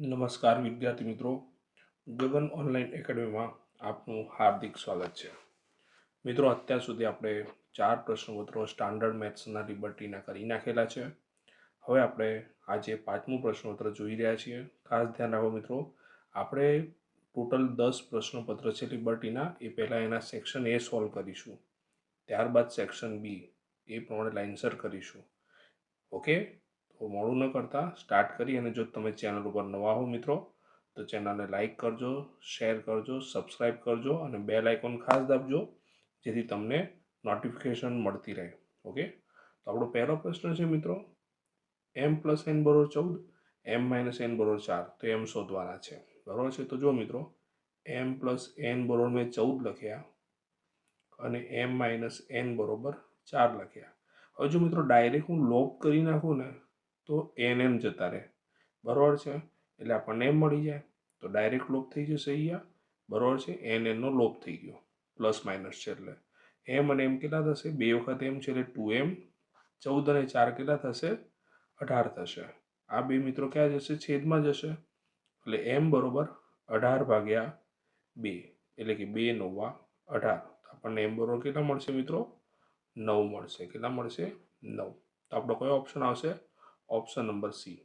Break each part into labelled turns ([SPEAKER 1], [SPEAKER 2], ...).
[SPEAKER 1] નમસ્કાર વિદ્યાર્થી મિત્રો. ગગન ઓનલાઈન એકેડમીમાં આપનું હાર્દિક સ્વાગત છે. મિત્રો, અત્યાર સુધી આપણે ચાર પ્રશ્નપત્રો સ્ટાન્ડર્ડ મેથ્સના લિબર્ટીના કરી નાખેલા છે. હવે આપણે આજે પાંચમું પ્રશ્નપત્ર જોઈ રહ્યા છીએ. ખાસ ધ્યાન રાખો મિત્રો, આપણે ટોટલ દસ પ્રશ્નપત્ર છે લિબર્ટીના. એ પહેલાં એના સેક્શન એ સોલ્વ કરીશું. ત્યારબાદ સેક્શન બી, એ પ્રમાણે લાઇનસર કરીશું. ઓકે? મોડું ન કરતા સ્ટાર્ટ કરી અને જો તમે ચેનલ ઉપર નવા હો મિત્રો, તો ચેનલને લાઈક કરજો શેર કરજો સબસ્ક્રાઈબ કરજો અને બેલ આઇકોન ખાસ દાબજો, જેથી તમને નોટિફિકેશન મળતી રહે. ઓકે તો આપણો પહેલો પ્રશ્ન છે મિત્રો એમ પ્લસ એન બરોબર ચૌદ એમ માઇનસ એન બરોબર ચાર, તો એમ શોધવાના છે. બરોબર છે? તો જો મિત્રો એમ પ્લસ એન બરોબર મેં ચૌદ લખ્યા અને એમ માઇનસ એન બરોબર ચાર લખ્યા. હવે જો મિત્રો ડાયરેક્ટ હું લોપ કરી નાખું ને તો એન એમ જતા રહે. બરાબર છે? એટલે આપણને એમ મળી જાય. તો ડાયરેક્ટ લોપ થઈ જશે અહીંયા. બરાબર છે? એન એનનો લોપ થઈ ગયો. પ્લસ માઇનસ છે એટલે. એમ અને એમ કેટલા થશે? બે વખત એમ છે એટલે ટુ એમ. ચૌદ અને ચાર કેટલા થશે? અઢાર થશે. આ બે મિત્રો ક્યાં જશે? છેદમાં જશે. એટલે એમ બરોબર અઢાર ભાગ્યા બે. એટલે કે બે નવ્વા અઢાર. આપણને એમ બરોબર કેટલા મળશે મિત્રો? નવ મળશે. કેટલા મળશે? નવ. તો આપણો કયો ઓપ્શન આવશે? ઓપ્શન નંબર સી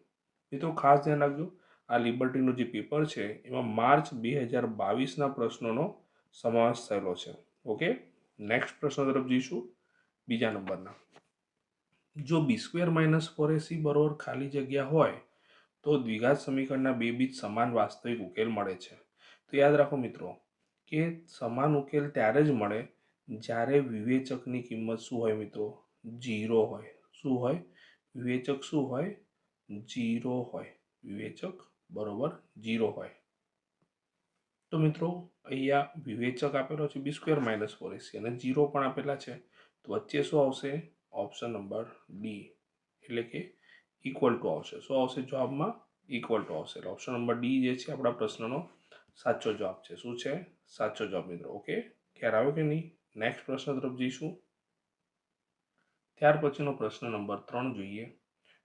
[SPEAKER 1] મિત્રો ખાસ ધ્યાન રાખજો, આ લિબર્ટીનું જે પેપર છે, એમાં માર્ચ બે હજાર બાવીસના પ્રશ્નોનો સમાવેશ થયેલો છે. ઓકે નેક્સ્ટ પ્રશ્ન તરફ જઈશું, બીજા નંબરના. જો B square minus four AC બરોબર ખાલી જગ્યા હોય, તો દ્વિઘાત સમીકરણના બે બીજ સમાન વાસ્તવિક ઉકેલ મળે છે. તો યાદ રાખો મિત્રો, કે સમાન ઉકેલ ત્યારે જ મળે જ્યારે વિવેચકની કિંમત શું હોય મિત્રો? જીરો હોય. શું હોય? વિવેચક શું હોય? જીરો હોય. વિવેચક બરોબર જીરો હોય. તો મિત્રો, અહીંયા વિવેચક આપેલો છે B square minus four AC અને જીરો પણ આપેલા છે. તો વચ્ચે શું આવશે? Option number D. એટલે કે ઇક્વલ ટુ આવશે. શું આવશે જવાબમાં? ઇક્વલ ટુ આવશે. ઓપ્શન નંબર ડી જે છે આપણા પ્રશ્નનો સાચો જવાબ છે. શું છે? સાચો જવાબ મિત્રો, ઓકે? ખ્યાલ આવ્યો કે નહીં? નેક્સ્ટ પ્રશ્ન તરફ જઈશું. ત્યાર પછીનો પ્રશ્ન નંબર ત્રણ જોઈએ.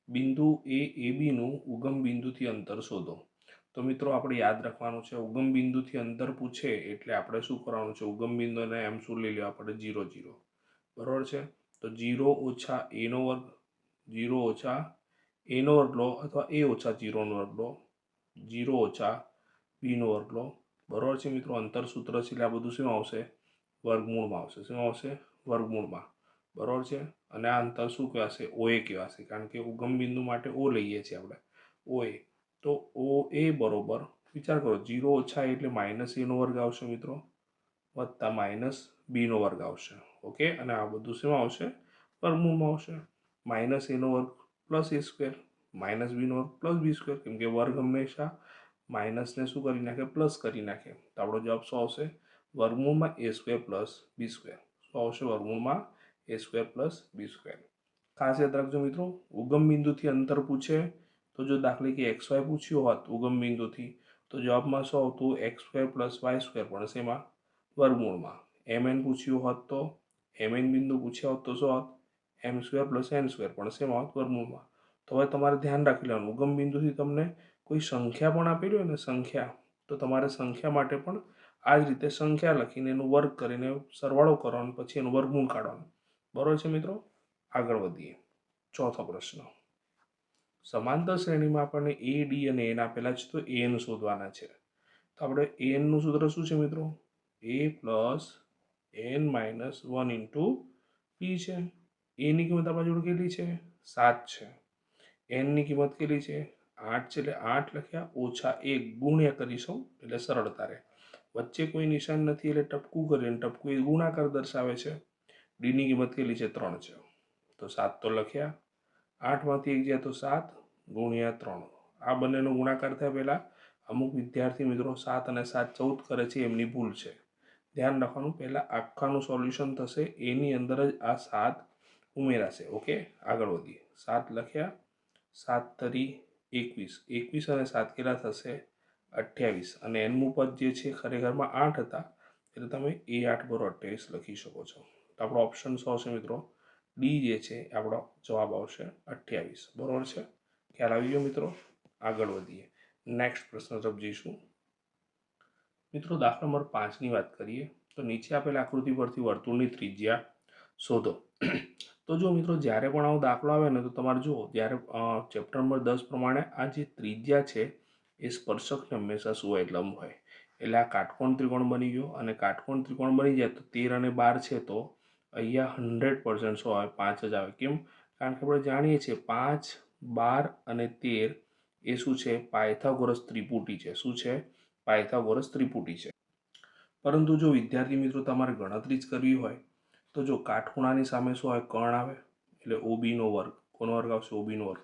[SPEAKER 1] બિંદુ એ એ બીનું ઉગમ બિંદુથી અંતર શોધો. તો મિત્રો આપણે યાદ રાખવાનું છે, ઉગમ બિંદુથી અંતર પૂછે એટલે આપણે શું કરવાનું છે? ઉગમ બિંદુને એમ શું લઈ લેવા? આપણે જીરો જીરો. બરાબર છે? તો જીરો ઓછા એનો વર્ગ, જીરો ઓછા એનો વર્ગ લો અથવા એ ઓછા જીરોનો વર્ગ લો. જીરો ઓછા બીનો વર્ગ લો. બરાબર છે મિત્રો? અંતર સૂત્ર છે એટલે આ બધું શું આવશે? વર્ગમૂળમાં આવશે. શું આવશે? વર્ગમૂળમાં. બરાબર છે? અને આ અંતર શું કહેવાશે? ઓ એ કહેવાશે. કારણ કે ઉગમ બિંદુ માટે ઓ લઈએ છીએ આપણે. ઓ એ. તો ઓ એ બરોબર, વિચાર કરો, જીરો ઓછા એટલે માઇનસ એનો વર્ગ આવશે મિત્રો. વત્તા માઇનસ બીનો વર્ગ આવશે. ઓકે? અને આ બધું શેમાં આવશે? વર્ગમૂળમાં આવશે. માઇનસ એનો વર્ગ પ્લસ એ સ્ક્વેર. માઇનસ બીનો વર્ગ પ્લસ બી સ્ક્વેર. કેમ કે વર્ગ હંમેશા માઇનસને શું કરી નાખે? પ્લસ કરી નાખે. તો આપણો જવાબ શું આવશે? વર્ગમૂળમાં A square plus B square. શું આવશે? વર્ગમૂળમાં A square plus B square. ખાસ યાદ રાખજો મિત્રો, ઉગમ બિંદુથી અંતર પૂછે તો જો દાખલે કે એક્સ વાય પૂછ્યું હોત ઉગમ બિંદુથી, તો જવાબમાં શું આવતું? X square plus Y square પણ શેમાં વર્ગમૂળમાં. એમ એન પૂછ્યું હોત તો, એમ એન બિંદુ પૂછ્યા હોત તો શું હોત? M square plus N square પણ શેમાં હોત વર્ગમૂળમાં. તો હવે તમારે ધ્યાન રાખી લેવાનું, ઉગમ બિંદુથી તમને કોઈ સંખ્યા પણ આપેલી હોય ને સંખ્યા, તો તમારે સંખ્યા માટે પણ આ જ રીતે સંખ્યા લખીને એનું વર્ગ કરીને સરવાળો કરવાનો, પછી એનું વર્ગમૂળ કાઢવાનું. બરાબર છે મિત્રો? આગળ વધીએ. ચોથો પ્રશ્ન. સમાંતર શ્રેણીમાં આપણને એ ડી અને એન આપેલા છે તો એન શોધવાના છે. તો આપણે એનનું સૂત્ર શું છે મિત્રો? A plus N minus one into P છે. એની કિંમત આપણા જોડે કેટલી છે? સાત છે. એનની કિંમત કેટલી છે? આઠ છે. એટલે આઠ લખ્યા ઓછા એક ગુણ્યા કરીશું એટલે સરળતા રહે. વચ્ચે કોઈ નિશાન નથી એટલે ટપકું કરીને ટપકું એ ગુણાકાર દર્શાવે છે. ડીની કિંમત કેટલી છે? ત્રણ છે. તો સાત તો લખ્યા. આઠમાંથી એક જાય તો સાત ગુણ્યા ત્રણ. આ બંનેનો ગુણાકાર થયા પહેલાં અમુક વિદ્યાર્થી મિત્રો સાત અને સાત ચૌદ કરે છે, એમની ભૂલ છે. ધ્યાન રાખવાનું, પહેલાં આખાનું સોલ્યુશન થશે, એની અંદર જ આ સાત ઉમેરાશે. ઓકે? આગળ વધીએ. સાત લખ્યા. સાત તરી એકવીસ. એકવીસ અને સાત કેટલા થશે? અઠ્યાવીસ. અને એનનું પદ જે છે, ખરેખરમાં આઠ હતા. એટલે તમે એ આઠ બરો અઠ્યાવીસ લખી શકો છો. તો આપણો ઓપ્શન શું આવશે મિત્રો? ડી જે છે આપણો જવાબ આવશે અઠ્યાવીસ. બરાબર છે? ખ્યાલ આવી ગયો મિત્રો? આગળ વધીએ. નેક્સ્ટ પ્રશ્ન તરફ જઈશું. મિત્રો, દાખલા નંબર પાંચની વાત કરીએ, તો નીચે આપેલ આકૃતિ પરથી વર્તુળની ત્રિજ્યા શોધો. તો જો મિત્રો, જ્યારે પણ આવો દાખલો આવે ને, તો તમારે જુઓ જ્યારે ચેપ્ટર નંબર દસ પ્રમાણે આ જે ત્રિજ્યા છે, એ સ્પર્શકને હંમેશા હોય લંબ હોય. એટલે આ કાટકોણ ત્રિકોણ બની ગયો અને કાટકોણ ત્રિકોણ બની જાય તો તેર અને બાર છે તો અહીંયા હંડ્રેડ પર્સન્ટ શું આવે, પાંચ જ આવે. કેમ? કારણ કે આપણે જાણીએ છીએ પાંચ, બાર અને તેર એ શું છે? પાયથાગોરસ ત્રિપુટી છે. શું છે? પાયથાગોરસ ત્રિપુટી છે. પરંતુ જો વિદ્યાર્થી મિત્રો તમારે ગણતરી જ કરવી હોય, તો જો કાટખૂણાની સામે શું આવે? કર્ણ આવે. એટલે ઓબીનો વર્ગ. કોનો વર્ગ આવશે? ઓબીનો વર્ગ.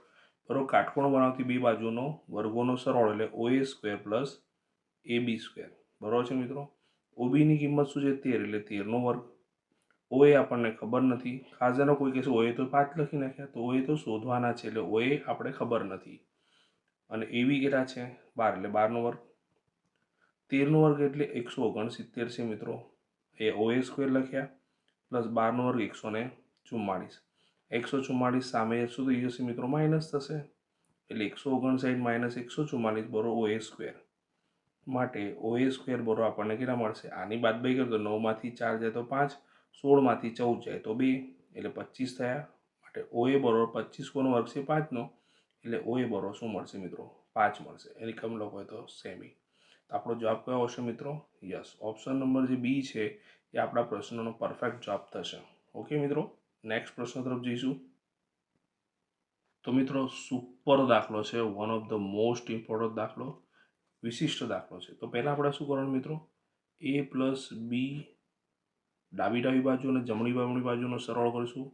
[SPEAKER 1] બરાબર કાટકોણ બનાવતી બે બાજુનો વર્ગોનો સરવાળો એટલે O A square plus A B square બરાબર છે મિત્રો? ઓબીની કિંમત શું છે? તેર. એટલે તેરનો વર્ગ. ઓએ આપણને ખબર નથી. ખાજાનો કોઈ કહેશે ઓએ તો પાંચ લખી નાખ્યા, તો ઓએ તો શોધવાના છે, એટલે ઓએ આપણે ખબર નથી. અને એવી કેટલા છે? બાર, એટલે બારનો વર્ગ. તેરનો વર્ગ એટલે એકસો ઓગણસિત્તેર છે મિત્રો. એ ઓએ સ્ક્વેર લખ્યા, પ્લસ બારનો વર્ગ એકસો ને ચુમ્માળીસ એકસો ચુમ્માળીસ સામે શું થઈ જશે મિત્રો? માઇનસ થશે. એટલે એકસો ઓગણસાઠ માઇનસ એકસો ચુમ્માલીસ બરો ઓએ સ્ક્વેર. માટે ઓએ સ્ક્વેર બરો આપણને કેટલા મળશે? આની બાદ બાઈ કરીએ તો નવમાંથી ચાર જાય તો પાંચ સોળમાંથી ચૌદ જાય તો બે, એટલે પચીસ થયા. માટે ઓએ બરોબર પચીસ કોનો વર્ગ છે પાંચનો, એટલે ઓએ બરોબર શું મળશે મિત્રો? પાંચ મળશે. એની કમ લોકો તો સેમી. તો આપણો જવાબ કયો આવશે મિત્રો? યસ. ઓપ્શન નંબર જે બી છે, એ આપણા પ્રશ્નનો પરફેક્ટ જવાબ થશે. ઓકે મિત્રો? નેક્સ્ટ પ્રશ્ન તરફ જઈશું. તો મિત્રો, સુપર દાખલો છે. One of the most important દાખલો. વિશિષ્ટ દાખલો છે. તો પહેલાં આપણે શું કરવાનું મિત્રો? એ પ્લસ બી ડાબી ડાબી બાજુ અને જમણી બમણી બાજુનો સરવાળો કરીશું.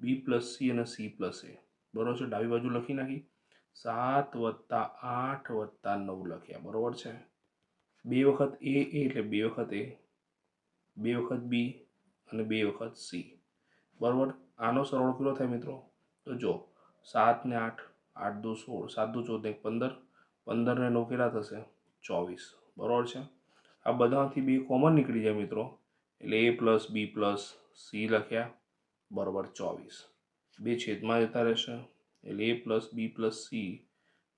[SPEAKER 1] બી પ્લસ સી અને સી પ્લસ એ બરાબર છે? ડાબી બાજુ લખી નાખી. સાત વત્તા આઠ વત્તા નવ લખ્યા. બરાબર છે? બે વખત એ એટલે બે વખત એ બે વખત બી અને બે વખત સી બરાબર? આનો સરવાળો કેટલો થાય મિત્રો? તો જો, સાત ને આઠ આઠ દો સોળ, સાત દો ચૌદ એક પંદર. પંદર ને નવ કેટલા થશે? ચોવીસ. બરાબર છે? આ બધામાંથી બે કોમન નીકળી જાય મિત્રો. એટલે A plus B plus C લખ્યા, બરાબર ચોવીસ. બે છેદમાં જતા રહેશે, એટલે A plus B plus C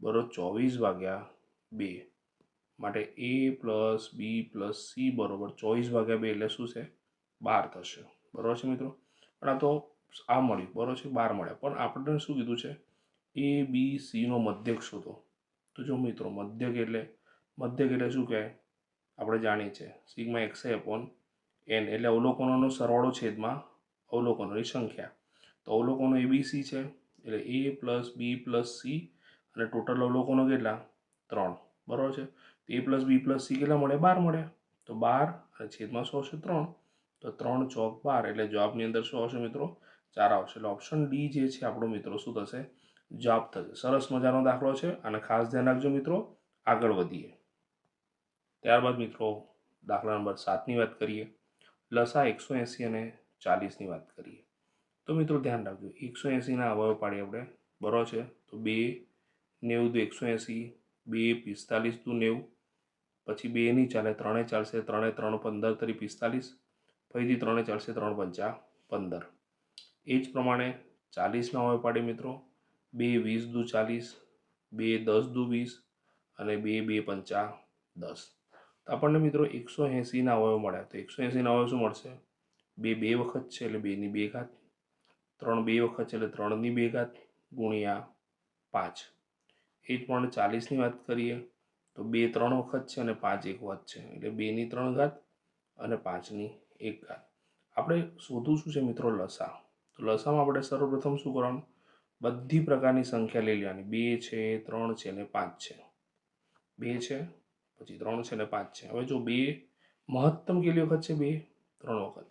[SPEAKER 1] બરાબર ચોવીસ ભાગ્યા બે. માટે A plus B plus C બરાબર ચોવીસ ભાગ્યા બે, એટલે શું છે? બાર થશે. બરાબર છે મિત્રો? પણ આ તો આ મળ્યું, બરાબર છે? બાર મળ્યા. પણ આપણને શું કીધું છે? એ બી સીનો મધ્યક શોધો. તો જો મિત્રો, મધ્યક એટલે મધ્યક એટલે શું કહેવાય? આપણે જાણીએ છીએ. સિગ્મા એક્સ અપોન એન એટલે અવલોકનોનો સરવાળો છેદમાં અવલોકનોની સંખ્યા. તો અવલોકનો એબીસી છે, એટલે A plus B plus C અને ટોટલ અવલોકનો કેટલા? ત્રણ. બરાબર છે? તો A plus B plus C કેટલા મળે બાર મળે તો બાર અને છેદમાં શું આવશે ત્રણ. તો ત્રણ ચોક બાર એટલે જવાબની અંદર શું આવશે મિત્રો? ચાર આવશે. એટલે ઓપ્શન ડી જે છે આપણો મિત્રો શું થશે? જવાબ થશે. સરસ મજાનો દાખલો છે અને ખાસ ધ્યાન રાખજો મિત્રો. આગળ વધીએ. ત્યારબાદ મિત્રો દાખલા નંબર સાતની વાત કરીએ. લસા એકસો એંસી અને ચાલીસની વાત કરીએ. તો મિત્રો ધ્યાન રાખજો, એકસો એંસીના અવયવ પાડીએ આપણે. બરાબર છે? તો બે નેવું દુ એકસો એંસી, બે પિસ્તાલીસ દુ નેવું, પછી બે નહીં ચાલે ત્રણે ચાલશે ત્રણે ત્રણ પંદર તરી પિસ્તાલીસ, ફરીથી ત્રણે ચાલશે ત્રણ પંચા પંદર. એ જ પ્રમાણે ચાલીસના અવયવ પાડીએ મિત્રો. બે વીસ દુ ચાલીસ, બે દસ દુ વીસ અને બે બે પંચા દસ. આપણને મિત્રો એકસો એંસીના અવયવ મળ્યા તો એકસો એંસીના અવયવ શું મળશે? બે બે વખત છે એટલે બેની બે ઘાત. ત્રણ બે વખત છે એટલે ત્રણની બે ઘાત ગુણ્યા પાંચ. એ જ પ્રમાણે ચાલીસની વાત કરીએ તો બે ત્રણ વખત છે અને પાંચ એક વખત છે. એટલે બેની ત્રણ ઘાત અને પાંચની એક ઘાત. આપણે શોધવું શું છે મિત્રો લસા? તો લસામાં આપણે સર્વપ્રથમ શું કરવાનું? બધી પ્રકારની સંખ્યા લઈ લેવાની. બે છે, ત્રણ છે અને પાંચ છે. બે છે? પછી ત્રણ છે ને પાંચ છે. હવે જો બે મહત્તમ કેટલી વખત છે? બે? ત્રણ વખત.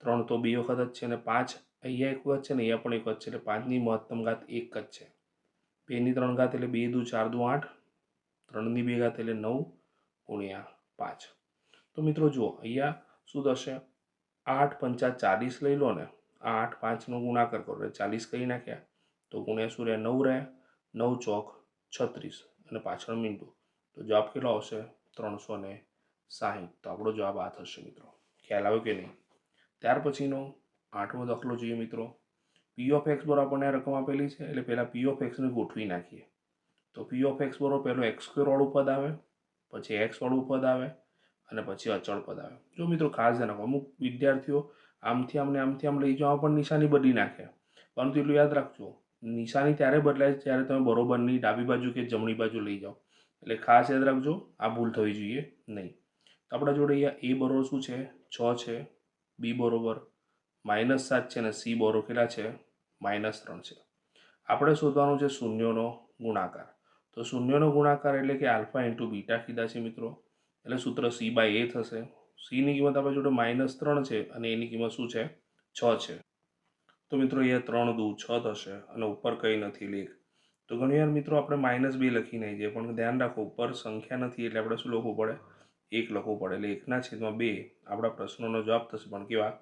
[SPEAKER 1] ત્રણ તો બે વખત જ છે અને પાંચ અહીંયા એક વખત છે ને અહીંયા પણ એક વખત છે. એટલે પાંચની મહત્તમ ઘાત એક જ છે. બેની ત્રણ ઘાત એટલે બે દુ ચાર દુ આઠ. ત્રણની બે ઘાત એટલે નવ ગુણ્યા પાંચ. તો મિત્રો જુઓ, અહીંયા શું થશે? આઠ પંચા ચાલીસ લઈ લો ને. આ આઠ પાંચનો ગુણાકાર કરો. એટલે ચાલીસ કરી નાખ્યા. તો ગુણ્યા શું રહ્યા નવ રહ્યા નવ ચોક છત્રીસ. અને પાછળ મીંડું. તો જવાબ કેટલો આવશે? ત્રણસો ને સાહીઠ. તો આપણો જવાબ આ થશે મિત્રો. ખ્યાલ આવ્યો કે નહીં? ત્યાર પછીનો આઠમો દાખલો જોઈએ મિત્રો. પી ઓફ એક્સ બરો આપણને રકમ આપેલી છે, એટલે પહેલાં પી ઓફ એક્સને ગોઠવી નાખીએ. તો પી ઓફ એક્સ બરો પહેલો એક્સ સ્ક્વેરવાળું પદ આવે, પછી એક્સવાળું પદ આવે, અને પછી અચળ પદ આવે. જો મિત્રો ખાસ ધ્યાન રાખો અમુક વિદ્યાર્થીઓ આમથી આમને આમથી આમ લઈ જવા પણ નિશાની બદલી નાખે. પરંતુ એટલું યાદ રાખજો, નિશાની ત્યારે બદલાય જ્યારે તમે બરોબરની ડાબી બાજુ કે જમણી બાજુ લઈ જાઓ. એટલે ખાસ યાદ રાખજો, આ ભૂલ થવી જોઈએ નહીં. તો આપણા જોડે અહીંયા એ બરોબર શું છે? છ છે, બી બરોબર, માઇનસ સાત છે અને સી બરો કેટલા છે? માઇનસ ત્રણ છે. આપણે શોધવાનું છે શૂન્યનો ગુણાકાર. તો શૂન્યનો ગુણાકાર એટલે કે આલ્ફા ઇન્ટુ બીટા કીધા છે મિત્રો. એટલે સૂત્ર સી બાય એ થશે. સીની કિંમત આપણા જોડે માઇનસ ત્રણ છે અને એની કિંમત શું છે? છ છે. તો મિત્રો અહીંયા ત્રણ દુ છ થશે અને ઉપર કંઈ નથી લેખ. તો ઘણી વાર મિત્રો આપણે માઇનસ બે લખી નહીં જઈએ પણ ધ્યાન રાખો, ઉપર સંખ્યા નથી એટલે આપણે શું લખવું પડે? એક લખવું પડે. એટલે એકના છેદમાં બે આપણા પ્રશ્નોનો જવાબ થશે. પણ કેવા?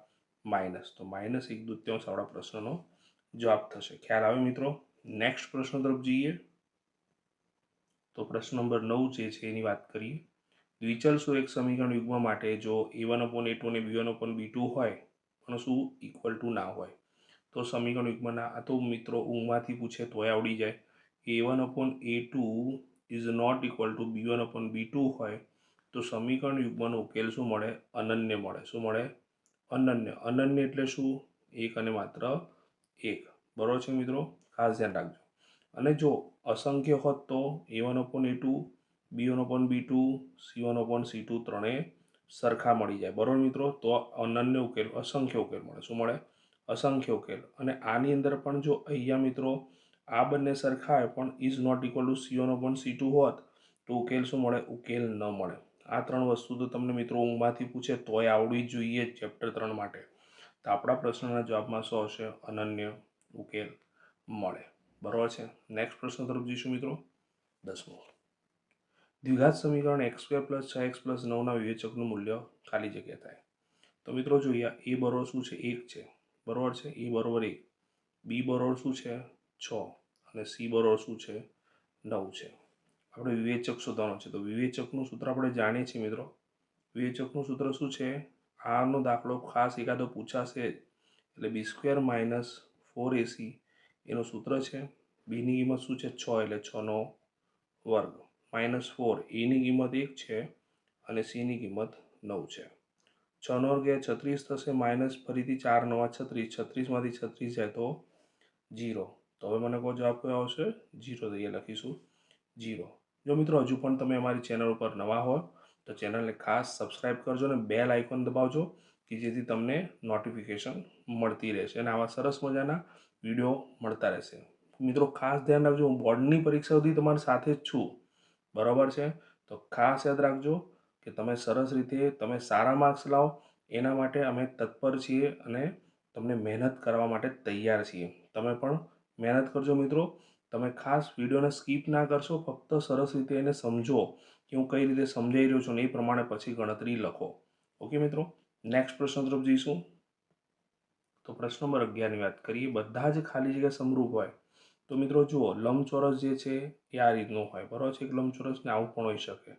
[SPEAKER 1] માઇનસ તો માઇનસ એક દૂત્યાંશ આપણા પ્રશ્નનો જવાબ થશે. ખ્યાલ આવે મિત્રો? નેક્સ્ટ પ્રશ્ન તરફ જઈએ. તો પ્રશ્ન નંબર નવ જે છે એની વાત કરીએ. દ્વિચલ એક સમીકરણ યુગ્મ માટે જો A one upon A two અને B one upon B two હોય, પણ શું ઇક્વલ ટુ ના હોય? તો સમીકરણ યુગ્મના, આ તો મિત્રો ઊંઘમાંથી પૂછે તોય આવડી જાય. A one upon A two is not equal to B one upon B two હોય, તો સમીકરણ યુગમાંનો ઉકેલ શું મળે? અનન્ય મળે. શું મળે? અનન્ય. અનન્ય એટલે શું? એક અને માત્ર એક. બરાબર છે મિત્રો? ખાસ ધ્યાન રાખજો. અને જો અસંખ્ય હોત તો A one upon A two B one upon B two C one upon C two ત્રણેય સરખા મળી જાય. બરાબર મિત્રો? તો અનન્ય ઉકેલ, અસંખ્ય ઉકેલ મળે. શું મળે? અસંખ્ય ઉકેલ. અને આની અંદર પણ જો અહીંયા મિત્રો આ બંને સરખા હોય, પણ is not equal to C પણ સી ટુ હોત, તો ઉકેલ શું મળે? ઉકેલ ન મળે. આ ત્રણ વસ્તુ તો તમને મિત્રો ઊંઘમાંથી પૂછે, તોય આવડવી જોઈએ ચેપ્ટર ત્રણ માટે. તો આપણા પ્રશ્નના જવાબમાં શું હશે? અનન્ય ઉકેલ મળે. બરાબર છે? નેક્સ્ટ પ્રશ્ન તરફ જઈશું મિત્રો. દસમો. દ્વિઘાત સમીકરણ એક્સ સ્ક્વેર પ્લસ છ એક્સ પ્લસ નવના વિવેચકનું મૂલ્ય ખાલી જગ્યા થાય. તો મિત્રો જોઈએ એ બરોબર શું છે? એક છે. બરોબર છે? એ બરોબર એક. બી બરોબર શું છે? છ અને સી બરોબર શું છે? નવ છે. આપણે વિવેચક શોધવાનો છે. તો વિવેચકનું સૂત્ર આપણે જાણીએ છીએ મિત્રો. વિવેચકનું સૂત્ર શું છે? આનો દાખલો ખાસ એકાદો પૂછાશે. એટલે B square minus four AC એનું સૂત્ર છે. બીની કિંમત શું છે? છ. એટલે છનો વર્ગ. Minus four. એની કિંમત એક છે અને સીની કિંમત નવ છે. છનો વર્ગ એ છત્રીસ થશે. માઇનસ ફરીથી ચાર નવા છત્રીસ. છત્રીસમાંથી છત્રીસ જાય તો જીરો તો હવે મને કહો જવાબ કયો આવશે જીરો તો અહીંયા લખીશું જીરો જો મિત્રો હજુ પણ તમે અમારી ચેનલ ઉપર નવા હો, તો ચેનલને ખાસ સબસ્ક્રાઈબ કરજો અને બેલ આઇકોન દબાવજો, કે જેથી તમને નોટિફિકેશન મળતી રહેશે અને આવા સરસ મજાના વીડિયો મળતા રહેશે. મિત્રો ખાસ ધ્યાન રાખજો, હું બોર્ડની પરીક્ષા સુધી તમારી સાથે જ છું. બરાબર છે? તો ખાસ યાદ રાખજો કે તમે સરસ રીતે, તમે સારા માર્ક્સ લાવો, એના માટે અમે તત્પર છીએ અને તમને મહેનત કરવા માટે તૈયાર છીએ. તમે પણ મહેનત કરજો મિત્રો. તમે ખાસ વિડીયોને સ્કીપ ના કરશો, ફક્ત સરસ રીતે એને સમજો કે હું કઈ રીતે સમજાઈ રહ્યો છું ને એ પ્રમાણે પછી ગણતરી લખો. ઓકે મિત્રો? નેક્સ્ટ પ્રશ્ન તરફ જઈશું. તો પ્રશ્ન નંબર અગિયારની વાત કરીએ. બધા જ ખાલી જગ્યા સમરૂપ હોય. તો મિત્રો જુઓ, લંબચોરસ જે છે એ આ રીતનું હોય. બરાબર છે? એક લંબચોરસને આવું પણ હોઈ શકે.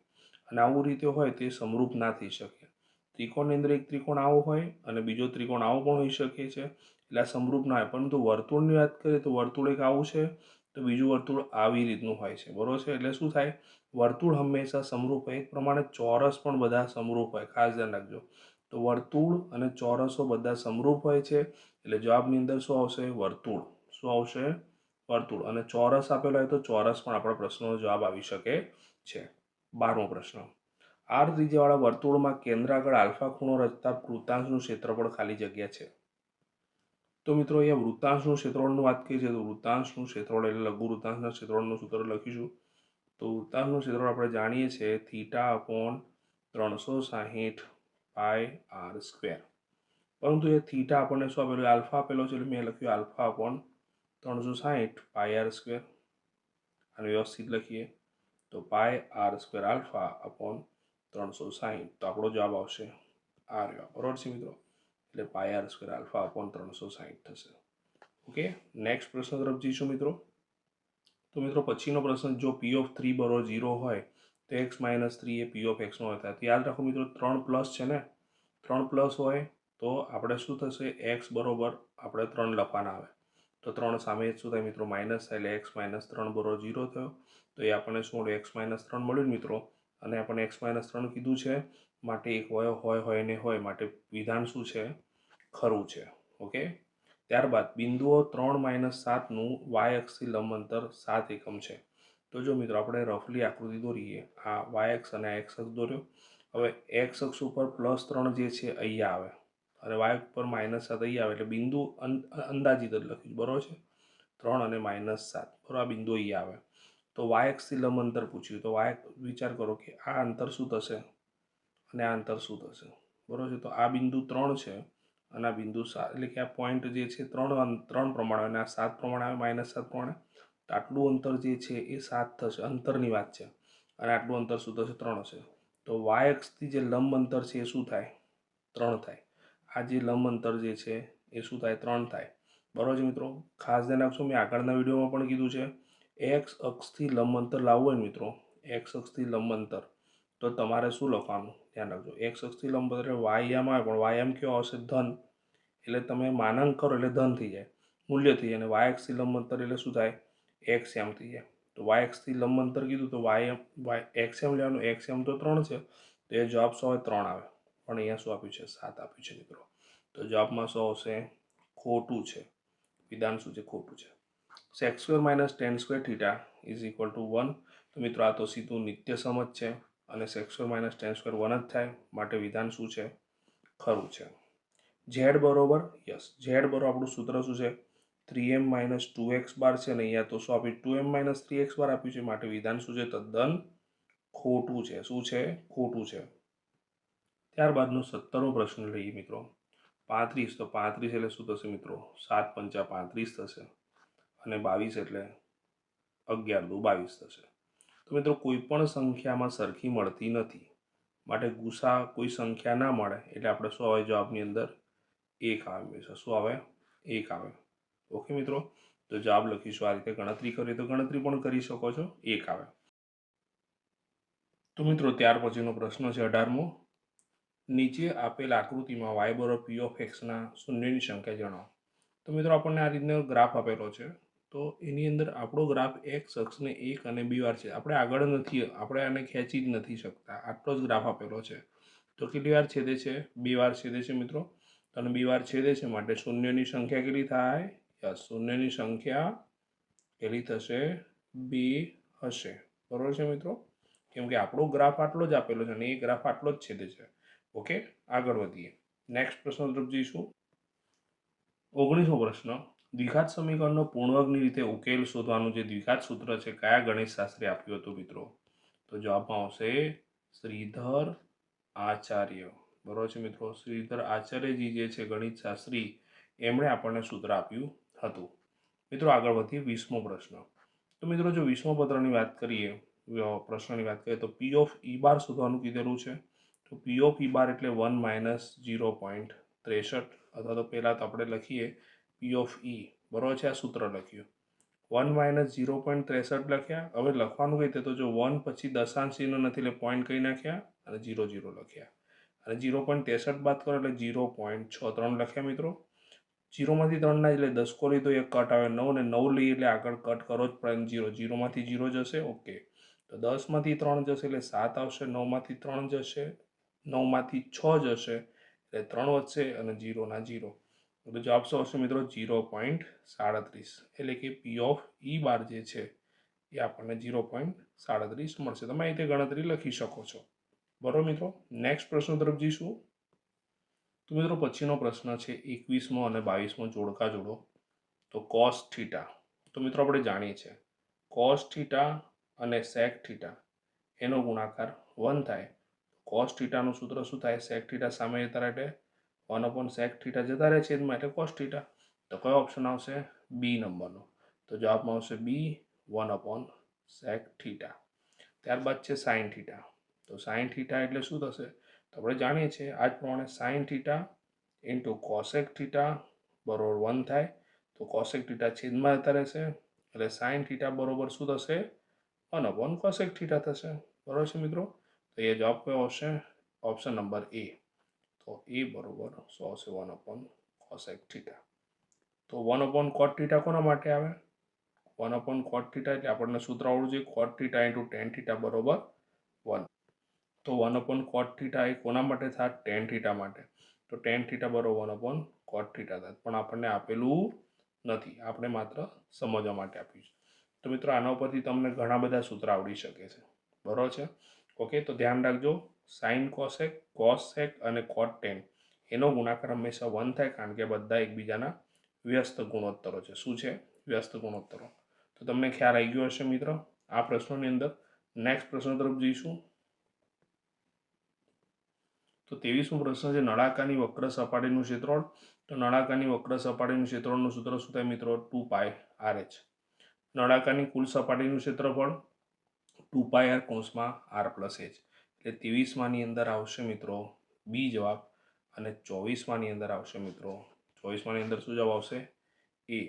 [SPEAKER 1] અને આવું રીતે હોય તે સમરૂપ ના થઈ શકે. ત્રિકોણની અંદર એક ત્રિકોણ આવો હોય અને બીજો ત્રિકોણ આવો પણ હોઈ શકે છે. એટલે આ સમરૂપ ના હોય. પરંતુ વર્તુળની વાત કરીએ તો વર્તુળ એક આવું છે, તો બીજું વર્તુળ આવી રીતનું હોય છે. બરાબર છે? એટલે શું થાય? વર્તુળ હંમેશા સમરૂપ હોય. એ પ્રમાણે ચોરસ પણ બધા સમરૂપ હોય. ખાસ ધ્યાન રાખજો. તો વર્તુળ અને ચોરસો બધા સમરૂપ હોય છે. એટલે જવાબની અંદર શું આવશે? વર્તુળ. શું આવશે? વર્તુળ. અને ચોરસ આપેલો હોય તો ચોરસ પણ આપણા પ્રશ્નનો જવાબ આવી શકે છે. બારમો પ્રશ્ન. આર ત્રિજ્યાવાળા વર્તુળમાં કેન્દ્ર આગળ આલ્ફા ખૂણો રચતા કૃતાંશનું ક્ષેત્રફળ ખાલી જગ્યા છે. તો મિત્રો અહીંયા વૃત્તાંશનું ક્ષેત્રફળનું વાત કરીએ તો વૃત્તાંશનું ક્ષેત્રફળ એટલે લઘુ વૃત્તાંશના ક્ષેત્રફળનું સૂત્ર લખીશું. તો વૃત્તાંશનું ક્ષેત્રફળ આપણે જાણીએ છીએ થીટા અપોન ત્રણસો સાહીઠ પાય આર સ્ક્વેર. પરંતુ એ થીટા આપણને શું આપેલું? આલ્ફા આપેલો છે એટલે મેં લખ્યું આલ્ફા અપોન ત્રણસો સાહીઠ પાય આર સ્ક્વેર. અને વ્યવસ્થિત લખીએ તો pi R square alpha upon ત્રણસો સાહીઠ. તો આપણો જવાબ આવશે આ રહ્યો બરોબર છે મિત્રો? એટલે pi R square alpha upon ત્રણસો સાહીઠ થશે. ઓકે નેક્સ્ટ પ્રશ્ન તરફ જઈશું મિત્રો. તો મિત્રો પછીનો પ્રશ્ન, જો પી ઓફ થ્રી બરો ઝીરો હોય, તો એક્સ માઇનસ થ્રી એ પી ઓફ એક્સનો હોય થાય તો યાદ રાખો મિત્રો, ત્રણ પ્લસ છે ને? ત્રણ પ્લસ હોય, તો આપણે શું થશે? એક્સ બરોબર આપણે ત્રણ લખવાના આવે. તો ત્રણ સામે શું થાય મિત્રો? માઇનસ થાય, એટલે એક્સ માઇનસ ત્રણ બરો ઝીરો થયો. તો એ આપણને શું મળ્યું? એક્સ માઇનસ ત્રણ મળ્યું મિત્રો? અને આપણને એક્સ માઇનસ ત્રણ કીધું છે. માટે એક હોય હોય હોય ને હોય, માટે વિધાન શું છે? ખરું છે, ઓકે? ત્યારબાદ બિંદુઓ ત્રણ માઇનસ સાતનું વાય અક્ષથી લંબ અંતર સાત એકમ છે. તો જો મિત્રો આપણે રફલી આકૃતિ દોરીએ, આ વાય અક્ષ અને એક્સ અક્ષ દોર્યો. હવે એક્સ અક્ષ ઉપર પ્લસ ત્રણ જે છે અહીંયા આવે. અને વાય ઉપર માઇનસ સાત અહીંયા આવે એટલે બિંદુ અંદાજિત જ લખ્યું બરાબર છે? ત્રણ અને માઇનસ સાત, બરાબર, આ બિંદુ અહીંયા આવે. તો વાય અક્ષથી લંબ અંતર પૂછ્યું, તો વાય વિચાર કરો કે આ અંતર શું થશે? અને આ અંતર શું થશે? બરાબર છે? તો આ બિંદુ ત્રણ છે. અને આ બિંદુ સાત, એટલે કે આ પોઈન્ટ જે છે ત્રણ ત્રણ પ્રમાણે અને આ સાત પ્રમાણે આવે માઇનસ સાત પ્રમાણે તો આટલું અંતર જે છે એ સાત થશે, અંતરની વાત છે. અને આટલું અંતર શું થશે? ત્રણ હશે. તો વાય અક્ષથી જે લંબ અંતર છે એ શું થાય? ત્રણ થાય. આ જે લંબ અંતર જે છે એ શું થાય? ત્રણ થાય. બરાબર છે મિત્રો? ખાસ ધ્યાન રાખશો, મેં આગળના વિડીયોમાં પણ કીધું છે. એક્સ અક્ષથી લંબ અંતર લાવવું હોય મિત્રો એક્સ અક્ષથી લંબ અંતર. તો તમારે શું લખવાનું? ધ્યાન રાખજો. એક્સ અક્ષથી લંબ એટલે એટલે વાયામ આવે, પણ વાયામ કયો આવશે? ધન. એટલે તમે માનાંક કરો એટલે ધન થઈ જાય. મૂલ્ય થઈ જાય. અને વાય એક્સથી લંબ અંતર એટલે શું થાય? એક્સ એમ થઈ જાય. તો વાય એક્સથી લંબ અંતર કીધું તો Y M, Y X M લેવાનું. એક્સ એમ તો ત્રણ છે. તો એ જવાબ સો ત્રણ આવે. પણ અહીંયા શું આપ્યું છે? સાત આપ્યું છે, મિત્રો. તો જવાબમાં શું આવશે ખોટું છે. વિધાન શું છે? ખોટું છે. Sec square minus tan square theta is equal to one તો મિત્રો, આ તો સીધું નિત્ય સમજ છે. અને sec square minus tan square one જ થાય, માટે વિધાન શું છે? ખરું છે. ઝેડ બરોબર યસ ઝેડ બરોબર આપણું સૂત્ર શું છે? Three M minus two X bar છે અને અહીંયા તો શું આપ્યું? Two M minus three X bar આપ્યું છે, માટે વિધાન શું છે? તદ્દન ખોટું છે. શું છે? ખોટું છે. ત્યારબાદનો સત્તરમો પ્રશ્ન લઈએ મિત્રો. પાંત્રીસ, તો પાંત્રીસ એટલે શું થશે મિત્રો? સાત પંચા પાંત્રીસ થશે. અને બાવીસ એટલે અગિયાર દુ બાવીસ થશે. તો મિત્રો કોઈ પણ સંખ્યામાં સરખી મળતી નથી. માટે ગુસા કોઈ સંખ્યા ના મળે એટલે આપણે શું આવે જવાબની અંદર એક આવે હંમેશા. શું આવે? એક આવે. ઓકે મિત્રો? તો જવાબ લખીશું આ રીતે. ગણતરી કરીએ તો ગણતરી પણ કરી શકો છો. એક આવે. તો મિત્રો ત્યાર પછીનો પ્રશ્ન છે અઢારમો. નીચે આપેલ આકૃતિમાં વાય બરો પી ઓફ એક્સના શૂન્યની સંખ્યા જણાવો. તો મિત્રો આપણને આ રીતનો ગ્રાફ આપેલો છે. તો એની અંદર આપણો ગ્રાફ એક્સ અક્ષને એક અને બી વાર છે. આપણે આગળ નથી, આપણે આને ખેંચી જ નથી શકતા. આટલો જ ગ્રાફ આપેલો છે. તો કેટલી વાર છેદે છે? બે વાર છેદે છે મિત્રો. અને બે વાર છેદે છે માટે શૂન્યની સંખ્યા કેટલી થાય? યસ, શૂન્યની સંખ્યા કેટલી થશે? બે હશે. બરાબર છે મિત્રો? કેમ કે આપણો ગ્રાફ આટલો જ આપેલો છે અને એ ગ્રાફ આટલો જ છેદે છે. ઓકે? આગળ વધીએ. નેક્સ્ટ પ્રશ્ન તરફ જઈશું. ઓગણીસમો પ્રશ્ન. દ્વિઘાત સમીકરણનો પૂર્ણવર્ગની રીતે ઉકેલ શોધવાનું જે દ્વિઘાત સૂત્ર છે, કયા ગણેશ શાસ્ત્રી આપ્યું હતું મિત્રો? તો જવાબમાં આવશે શ્રીધર આચાર્ય. બરોબર છે મિત્રો? શ્રીધર આચાર્યજી જે છે ગણિત શાસ્ત્રી, એમણે આપણને સૂત્ર આપ્યું હતું. મિત્રો આગળ વધીએ વીસમો પ્રશ્ન. તો મિત્રો જો વીસમો પત્રની વાત કરીએ પ્રશ્નની વાત કરીએ તો પી ઓફ ઈ બાર શોધવાનું કીધેલું છે. તો પી ઓફ ઈ બાર એટલે વન માઇનસ ઝીરો પોઈન્ટ ત્રેસઠ, અથવા તો પહેલાં તો આપણે લખીએ પી ઓફ ઈ બરાબર છે આ સૂત્ર લખ્યું. વન માઇનસ ઝીરો પોઈન્ટ ત્રેસઠ લખ્યા. હવે લખવાનું કઈ તો જો વન પછી દશાંશ ચિહ્ન નથી, એટલે પોઈન્ટ કહી નાખ્યા? અને ઝીરો ઝીરો લખ્યા. અને ઝીરો પોઈન્ટ ત્રેસઠ બાદ કરો, એટલે ઝીરો પોઈન્ટ છ. ત્રણ લખ્યા મિત્રો. જીરોમાંથી ત્રણ ના, એટલે દસકો લીધો એક કટ આવે નવ ને નવ લઈએ એટલે આગળ કટ કરો જ પડે જીરો ઝીરોમાંથી ઝીરો જશે ઓકે તો દસમાંથી ત્રણ જશે, એટલે સાત આવશે. નવમાંથી ત્રણ જશે નવમાંથી છ જશે, એટલે ત્રણ વધશે, અને જીરોના જીરો તો જવાબ શું આવશે મિત્રો જીરો પોઈન્ટ સાડત્રીસ એટલે કે પી ઓફ ઈ બાર જે છે એ આપણને જીરો પોઈન્ટ સાડત્રીસ મળશે. તમે અહીં તે ગણતરી લખી શકો છો. બરાબર મિત્રો? નેક્સ્ટ પ્રશ્ન તરફ જઈશું. તો મિત્રો પછીનો પ્રશ્ન છે એકવીસમો અને બાવીસમો જોડકા જોડો. તો કોસ થીટા તો મિત્રો આપણે જાણીએ છીએ. કોસ થીટા અને સેક થીટા એનો ગુણાકાર વન થાય. કોસ થીટાનું સૂત્ર શું થાય? સેક થીટા સામે જતા રહે વન અપોન સેક થીટા જતા રહે છેદમાં એટલે કોસ થીટા તો કયો ઓપ્શન આવશે? બી નંબરનો તો જવાબમાં આવશે બી વન અપોન સેક થીટા ત્યારબાદ છે સાઇન થીટા તો સાઇન થીટા એટલે શું થશે? તો આપણે જાણીએ છીએ આ જ પ્રમાણે sine theta into cosec theta બરોબર વન થાય. તો કોસેક થીટા છેદમાં જતા રહેશે. એટલે સાઇન થીટા બરોબર શું થશે? વન અપોન કોસેક થીટા થશે. બરોબર છે મિત્રો? તો એ જવાબ કયો આવશે? ઓપ્શન નંબર એ તો એ બરોબર સો આવશે વન અપોન કોસેક થીટા તો વન અપોન કોટ થીટા કોના માટે આવે? વન અપોન કોટ થીટા એટલે આપણને સૂત્ર આવડવું જોઈએ cot theta into tan theta બરોબર વન. તો વન અપોન કોટ થીટા એ કોના માટે થાય? ટેન થીટા માટે. તો ટેન થીટા બરોબર વન અપોન કોટ થીટા થાય. પણ આપણને આપેલું નથી. આપણે માત્ર સમજવા માટે આપ્યું છે. તો મિત્રો, આના ઉપરથી તમને ઘણા બધા સૂત્ર આવડી શકે છે. બરોબર છે? ઓકે, તો ધ્યાન રાખજો. સાઇન કોસેક કોસેક અને કોટ ટેન એનો ગુણાકાર હંમેશા વન થાય કારણ કે બધા એકબીજાના વ્યસ્ત ગુણોત્તરો છે. શું છે? વ્યસ્ત ગુણોત્તરો. તો તમને ખ્યાલ આવી ગયો હશે મિત્ર? આ પ્રશ્નોની અંદર નેક્સ્ટ પ્રશ્ન તરફ જઈશું. તો તેવીસમો પ્રશ્ન છે, નળાકારની વક્ર સપાટીનું ક્ષેત્રફળ તો નળાકારની વક્ર સપાટીનું ક્ષેત્રફળનું સૂત્ર શું થાય મિત્રો? ટુ પાય આર એચ નળાકારની કુલ સપાટીનું ક્ષેત્રફળ ટુ પાય આર કૌંસમાં આર પ્લસ એચ એટલે ત્રેવીસમાંની અંદર આવશે મિત્રો બી જવાબ અને ચોવીસમાંની અંદર આવશે મિત્રો. ચોવીસમાંની અંદર શું જવાબ આવશે? એ.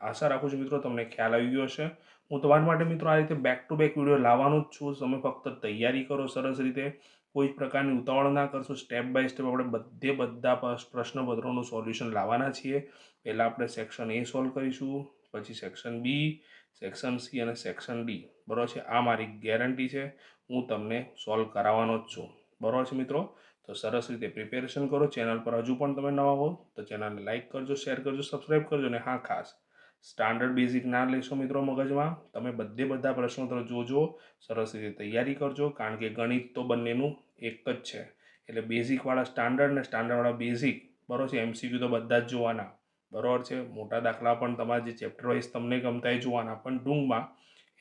[SPEAKER 1] આશા રાખું છું મિત્રો તમને ખ્યાલ આવી ગયો હશે. હું તમારા માટે મિત્રો આ રીતે બેક ટુ બેક વીડિયો લાવવાનો જ છું. તમે ફક્ત તૈયારી કરો સરસ રીતે. કોઈ પ્રકારની ઉતાવળ ના કરશો. સ્ટેપ બાય સ્ટેપ આપણે બધે બધા પ્રશ્નપત્રોનું સોલ્યુશન લાવવાના છીએ. પહેલાં આપણે સેક્શન એ સોલ્વ કરીશું. પછી સેક્શન બી સેક્શન સી અને સેક્શન ડી. બરાબર છે? આ મારી ગેરંટી છે. હું તમને સોલ્વ કરાવવાનો જ છું. બરાબર છે મિત્રો? તો સરસ રીતે પ્રિપેરેશન કરો. ચેનલ પર હજુ પણ તમે નવા હો તો ચેનલને લાઇક કરજો, શેર કરજો સબસ્ક્રાઈબ કરજો અને હા, ખાસ સ્ટાન્ડર્ડ બેઝિક ના લેશો મિત્રો મગજમાં. તમે બધે બધા પ્રશ્નો તરફ જોજો, સરસ રીતે તૈયારી કરજો, કારણ કે ગણિત તો બંનેનું એક જ છે. એટલે બેઝિકવાળા સ્ટાન્ડર્ડ ને સ્ટાન્ડર્ડવાળા બેઝિક. બરોબર છે? એમસીક્યુ તો બધા જ જોવાના. બરોબર છે? મોટા દાખલા પણ તમારા જે ચેપ્ટર વાઇઝ તમને ગમતા એ જોવાના, પણ ટૂંકમાં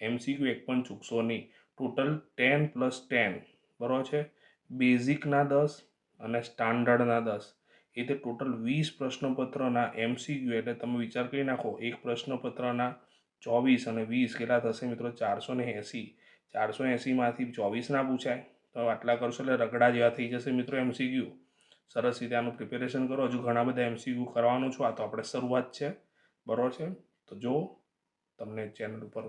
[SPEAKER 1] એમસીક્યુ એક પણ ચૂકશો નહીં. ટોટલ ટેન પ્લસ ટેન બરોબર છે? બેઝિકના દસ અને સ્ટાન્ડર્ડના દસ. એ રીતે ટોટલ વીસ પ્રશ્નપત્રના એમસીક્યુ એટલે તમે વિચાર કરી નાખો, એક પ્રશ્નપત્રના ચોવીસ અને વીસ કેટલા થશે મિત્રો? ચારસો ને એંસી. ચારસો એંસીમાંથી ચોવીસના પૂછાય. તો આટલા કરશો એટલે રગડા જેવા થઈ જશે મિત્રો એમસીક્યુ સરસ રીતે આનું પ્રિપેરેશન કરો. હજુ ઘણા બધા એમસીક્યુ કરવાનું છું. આ તો આપણે શરૂઆત છે. બરાબર છે? તો જો તમને ચેનલ ઉપર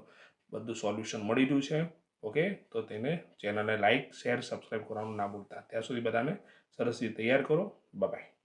[SPEAKER 1] બધું સોલ્યુશન મળી રહ્યું છે ઓકે તો તેને ચેનલને લાઇક શેર સબસ્ક્રાઈબ કરવાનું ના ભૂલતા. ત્યાં સુધી બધાને સરસ રીતે તૈયાર કરો. બાય